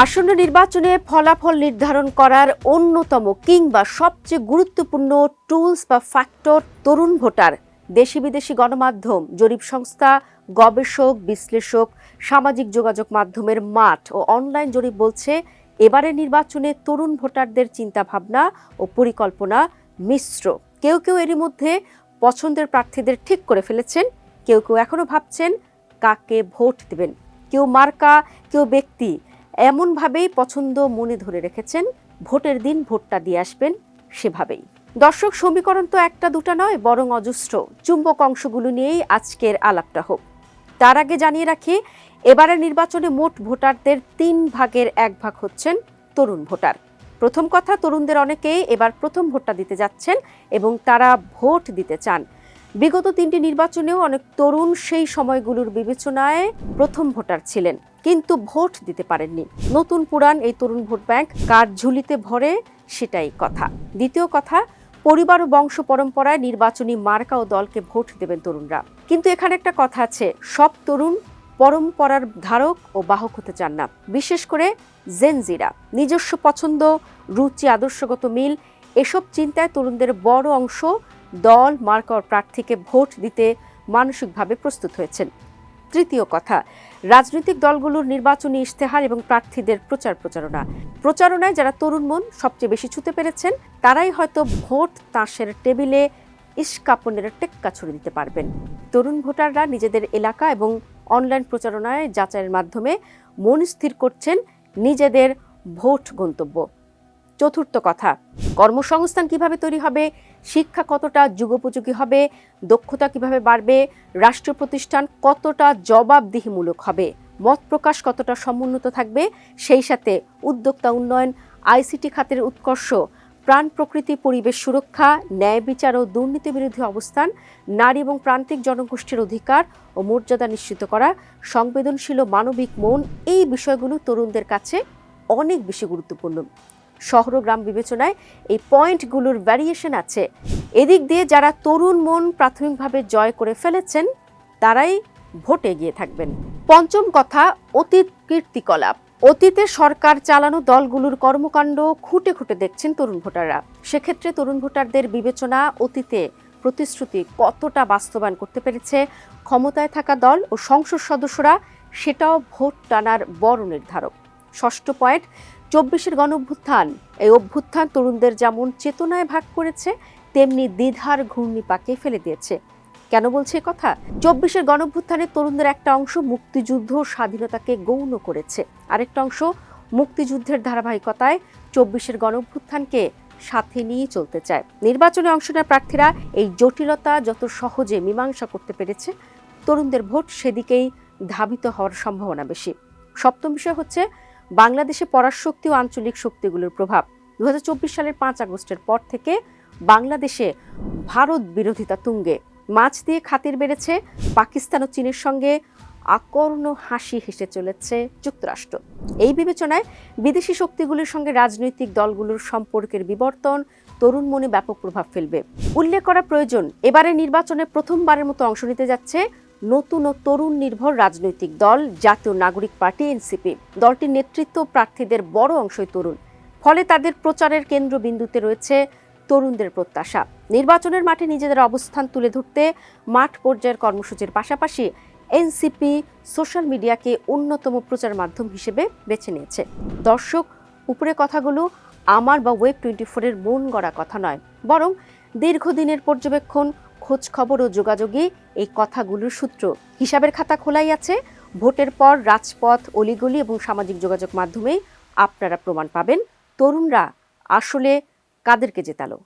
আসন্ন নির্বাচনে ফলাফল নির্ধারণ করার অন্যতম কিংবা সবচেয়ে গুরুত্বপূর্ণ টুলস বা ফ্যাক্টর তরুণ ভোটার, দেশি বিদেশি গণমাধ্যম, জরিপ সংস্থা, গবেষক, বিশ্লেষক, সামাজিক যোগাযোগ মাধ্যমের মাঠ ও অনলাইন জরিপ বলছে এবারের নির্বাচনে তরুণ ভোটারদের চিন্তাভাবনা ও পরিকল্পনা মিশ্র। কেউ কেউ এরই মধ্যে পছন্দের প্রার্থীদের ঠিক করে ফেলেছেন, কেউ কেউ এখনও ভাবছেন কাকে ভোট দেবেন। কেউ মার্কা, কেউ ব্যক্তি এমনভাবেই পছন্দ মনে ধরে রেখেছেন, ভোটের দিন ভোটটা দিয়ে আসবেন সেভাবেই। দর্শক, সমীকরণ তো একটা দুটা নয়, বরং অজস্র। চুম্বক অংশগুলো নিয়েই আজকের আলাপটা হোক। তার আগে জানিয়ে রাখি, এবারের নির্বাচনে মোট ভোটারদের তিন ভাগের এক ভাগ হচ্ছেন তরুণ ভোটার। প্রথম কথা, তরুণদের অনেকেই এবার প্রথম ভোটটা দিতে যাচ্ছেন এবং তারা ভোট দিতে চান। বিগত তিনটি নির্বাচনেও অনেক তরুণ সেই সময়গুলোর বিবেচনায় প্রথম ভোটার ছিলেন, কিন্তু ভোট দিতে পারেননি। নতুন পুরাণ, এই তরুণ ভোট ব্যাংক কার ঝুলিতে ভরে সেটাই কথা। দ্বিতীয় কথা, পরিবার ও বংশ পরম্পরায় নির্বাচনী মার্কা ও দলকে ভোট দেবেন তরুণরা। কিন্তু এখানে একটা কথা আছে, সব তরুণ পরম্পরার ধারক ও বাহক হতে চান না। বিশেষ করে জেনজিরা নিজস্ব পছন্দ, রুচি, আদর্শগত মিল, এসব চিন্তায় তরুণদের বড় অংশ দল, মার্কা ও প্রার্থীকে ভোট দিতে মানসিকভাবে প্রস্তুত হয়েছেন। তৃতীয় কথা, রাজনৈতিক দলগুলোর নির্বাচনী ইশতেহার এবং প্রার্থীদের প্রচার প্রচারণা। প্রচারণায় যারা তরুণ মন সবচেয়ে বেশি ছুতে পেরেছেন, তারাই হয়তো ভোট তাসের টেবিলে ইস্কাপনের টেক্কা ছড়ে দিতে পারবেন। তরুণ ভোটাররা নিজেদের এলাকা এবং অনলাইন প্রচারণায় যাচাইয়ের মাধ্যমে মন স্থির করছেন নিজেদের ভোট গন্তব্য। চতুর্থ কথা, কর্মসংস্থান কীভাবে তৈরি হবে, শিক্ষা কতটা যুগোপযোগী হবে, দক্ষতা কীভাবে বাড়বে, রাষ্ট্র প্রতিষ্ঠান কতটা জবাবদিহিমূলক হবে, মত প্রকাশ কতটা সমুন্নত থাকবে, সেই সাথে উদ্যোক্তা উন্নয়ন, আইসিটি খাতের উৎকর্ষ, প্রাণ প্রকৃতি, পরিবেশ সুরক্ষা, ন্যায় বিচার ও দুর্নীতি বিরোধী অবস্থান, নারী এবং প্রান্তিক জনগোষ্ঠীর অধিকার ও মর্যাদা নিশ্চিত করা, সংবেদনশীল মানবিক মন, এই বিষয়গুলো তরুণদের কাছে অনেক বেশি গুরুত্বপূর্ণ। শহর গ্রাম বিবেচনায় এই পয়েন্টগুলোর ভ্যারিয়েশন আছে। এদিক দিয়ে যারা তরুণ মন প্রাথমিকভাবে জয় করে ফেলেছেন, তারাই ভোটে গিয়ে থাকবেন। পঞ্চম কথা, অতীত কীর্তিকলাপ। অতীতে সরকার চালানো দলগুলোর কর্মকাণ্ড খুঁটে খুঁটে দেখছেন তরুণ ভোটাররা। সেক্ষেত্রে তরুণ ভোটারদের বিবেচনা অতীতে প্রতিশ্রুতি কতটা বাস্তবায়ন করতে পেরেছে, ক্ষমতায় থাকা দল ও সংসদ সদস্যরা, সেটাও ভোট টানার বড় নির্ধারক। ষষ্ঠ পয়েন্ট চব্বিশের গণ অভ্যুত্থান এই অভ্যুত্থান তরুণদের যেমন চেতনায় ভাগ করেছে, তেমনি দ্বিধার ঘূর্ণিপাকে ফেলে দিয়েছে। কেন বলছে কথা? চব্বিশের গণভ্যুত্থানে তরুণদের একটা অংশ মুক্তিযুদ্ধ স্বাধীনতাকে গৌণ করেছে। আরেকটা অংশ মুক্তিযুদ্ধের ধারাবাহিকতায় চব্বিশের গণভ্যুত্থানকে সাথে নিয়ে চলতে চায়। নির্বাচনে অংশ নেওয়া প্রার্থীরা এই জটিলতা যত সহজে মীমাংসা করতে পেরেছে, তরুণদের ভোট সেদিকেই ধাবিত হওয়ার সম্ভাবনা বেশি। সপ্তম বিষয় হচ্ছে বাংলাদেশে পরাশক্তি ও আঞ্চলিক শক্তিগুলোর প্রভাব। দু হাজার চব্বিশ সালের পাঁচ আগস্টের পর থেকে বাংলাদেশে ভারত বিরোধিতা তুঙ্গে। মাছ দিয়ে খাতির বেড়েছে, পাকিস্তান ও চীনের সঙ্গে আকর্ণ হাসি হেসে চলেছে যুক্তরাষ্ট্র। এই বিবেচনায় বিদেশি শক্তিগুলির সঙ্গে রাজনৈতিক দলগুলোর সম্পর্কের বিবর্তন তরুণ মনে ব্যাপক প্রভাব ফেলবে। উল্লেখ করা প্রয়োজন এবারে নির্বাচনে প্রথমবারের মতো অংশ নিতে যাচ্ছে নতুন ও তরুণ নির্ভর রাজনৈতিক দল, জাতীয় নাগরিক পার্টি, এনসিপি। দলটির নেতৃত্ব প্রার্থীদের বড় অংশই তরুণ। ফলে তাদের প্রচারের কেন্দ্রবিন্দুতে রয়েছে তরুণদের প্রত্যাশা। নির্বাচনের মাঠে নিজেদের অবস্থান তুলে ধরতে মাঠ পর্যায়ের কর্মসূচির পাশাপাশি এনসিপি সোশ্যাল মিডিয়াকে অন্যতম প্রচার মাধ্যম হিসেবে বেছে নিয়েছে। দর্শক, উপরে কথাগুলো, আমার বা ওয়েব টোয়েন্টি ফোরের মন গড়া কথা নয়। বরং দীর্ঘদিনের পর্যবেক্ষণ খোঁজ খবর ও যোগাযোগই এই কথাগুলোর সূত্র। হিসাবের খাতা খোলাই আছে। ভোটের পর রাজপথ, অলিগলি এবং সামাজিক যোগাযোগ মাধ্যমেই আপনারা প্রমাণ পাবেন। তরুণরা আসলে কাদেরকে জেতালো?